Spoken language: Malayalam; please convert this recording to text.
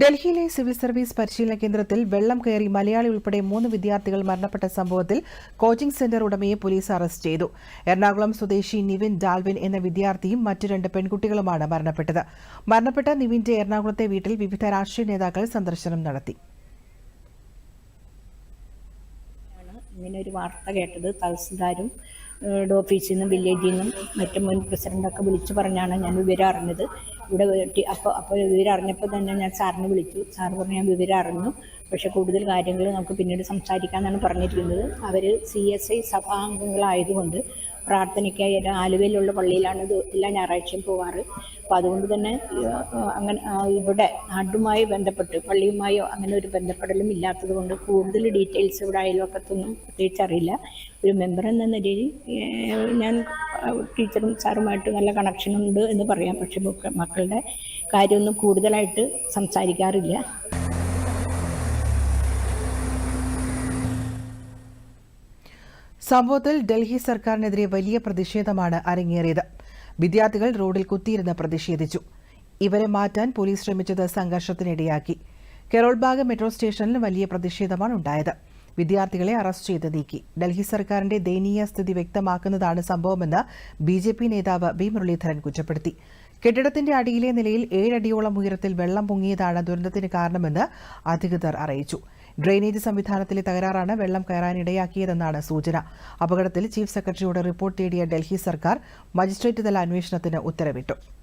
ഡൽഹിയിലെ സിവിൽ സർവീസ് പരിശീലന കേന്ദ്രത്തിൽ വെള്ളം കയറി മലയാളി ഉൾപ്പെടെ മൂന്ന് വിദ്യാർത്ഥികൾ മരണപ്പെട്ട സംഭവത്തിൽ കോച്ചിംഗ് സെന്റർ ഉടമയെ പോലീസ് അറസ്റ്റ് ചെയ്തു. എറണാകുളം സ്വദേശി നിവിൻ ഡാൽവിൻ എന്ന വിദ്യാർത്ഥിയും മറ്റ് രണ്ട് പെൺകുട്ടികളുമാണ് മരണപ്പെട്ടത്. മരണപ്പെട്ട നിവിന്റെ എറണാകുളത്തെ വീട്ടിൽ വിവിധ രാഷ്ട്രീയ നേതാക്കൾ സന്ദർശനം നടത്തി. ഇങ്ങനെ ഒരു വാർത്ത കേട്ടത് തഹസിൽദാരും ഓഫീസിൽ നിന്നും വില്ലേജിൽ നിന്നും മറ്റു മുൻ പ്രസിഡന്റൊക്കെ വിളിച്ചു പറഞ്ഞാണ് ഞാൻ വിവരം അറിഞ്ഞത്. ഇവിടെ അപ്പോൾ അപ്പോൾ വിവരം അറിഞ്ഞപ്പോൾ തന്നെ ഞാൻ സാറിനെ വിളിച്ചു. സാറ് പറഞ്ഞു ഞാൻ വിവരം അറിഞ്ഞു. പക്ഷെ കൂടുതൽ കാര്യങ്ങൾ നമുക്ക് പിന്നീട് സംസാരിക്കാമെന്നാണ് പറഞ്ഞിരിക്കുന്നത്. അവർ സി എസ് ഐ സഭാംഗങ്ങളായതുകൊണ്ട് പ്രാർത്ഥനയ്ക്കായി ആലുവയിലുള്ള പള്ളിയിലാണ് ഇത് എല്ലാ ഞായറാഴ്ചയും പോവാറ്. അപ്പോൾ അതുകൊണ്ട് തന്നെ അങ്ങനെ ഇവിടെ നാടുമായി ബന്ധപ്പെട്ട് പള്ളിയുമായോ അങ്ങനെ ഒരു ബന്ധപ്പെടലും ഇല്ലാത്തത് കൊണ്ട് കൂടുതൽ ഡീറ്റെയിൽസ് ഇവിടെ അയൽവക്കത്തൊന്നും പ്രത്യേകിച്ച് അറിയില്ല. ഒരു മെമ്പർ എന്ന നിലയിൽ ഞാൻ ടീച്ചറും സാറുമായിട്ട് നല്ല കണക്ഷനുണ്ട് എന്ന് പറയാം. പക്ഷേ മക്കളുടെ കാര്യമൊന്നും കൂടുതലായിട്ട് സംസാരിക്കാറില്ല. സംഭവത്തിൽ ഡൽഹി സർക്കാരിനെതിരെ വലിയ പ്രതിഷേധമാണ് അരങ്ങേറിയത്. വിദ്യാർത്ഥികൾ റോഡിൽ കുത്തിയിരുന്ന് പ്രതിഷേധിച്ചു. ഇവരെ മാറ്റാൻ പോലീസ് ശ്രമിച്ചത് സംഘർഷത്തിനിടയാക്കി. കെറോൾബാഗ് മെട്രോ സ്റ്റേഷനിൽ വലിയ പ്രതിഷേധമാണ് ഉണ്ടായത്. വിദ്യാർത്ഥികളെ അറസ്റ്റ് ചെയ്ത് നീക്കി. ഡൽഹി സർക്കാരിന്റെ ദയനീയ സ്ഥിതി വ്യക്തമാക്കുന്നതാണ് സംഭവമെന്ന് ബി ജെ പി നേതാവ് ബി മുരളീധരൻ കുറ്റപ്പെടുത്തി. കെട്ടിടത്തിന്റെ അടിയിലെ നിലയിൽ ഏഴടിയോളം ഉയരത്തിൽ വെള്ളം പൊങ്ങിയതാണ് ദുരന്തത്തിന് കാരണമെന്ന് അധികൃതർ അറിയിച്ചു. ഡ്രെയിനേജ് സംവിധാനത്തിലെ തകരാറാണ് വെള്ളം കയറാനിടയാക്കിയതെന്നാണ് സൂചന. അപകടത്തിൽ ചീഫ് സെക്രട്ടറിയുടെ റിപ്പോർട്ട് തേടിയ ഡൽഹി സർക്കാർ മജിസ്ട്രേറ്റ് തല അന്വേഷണത്തിന് ഉത്തരവിട്ടു.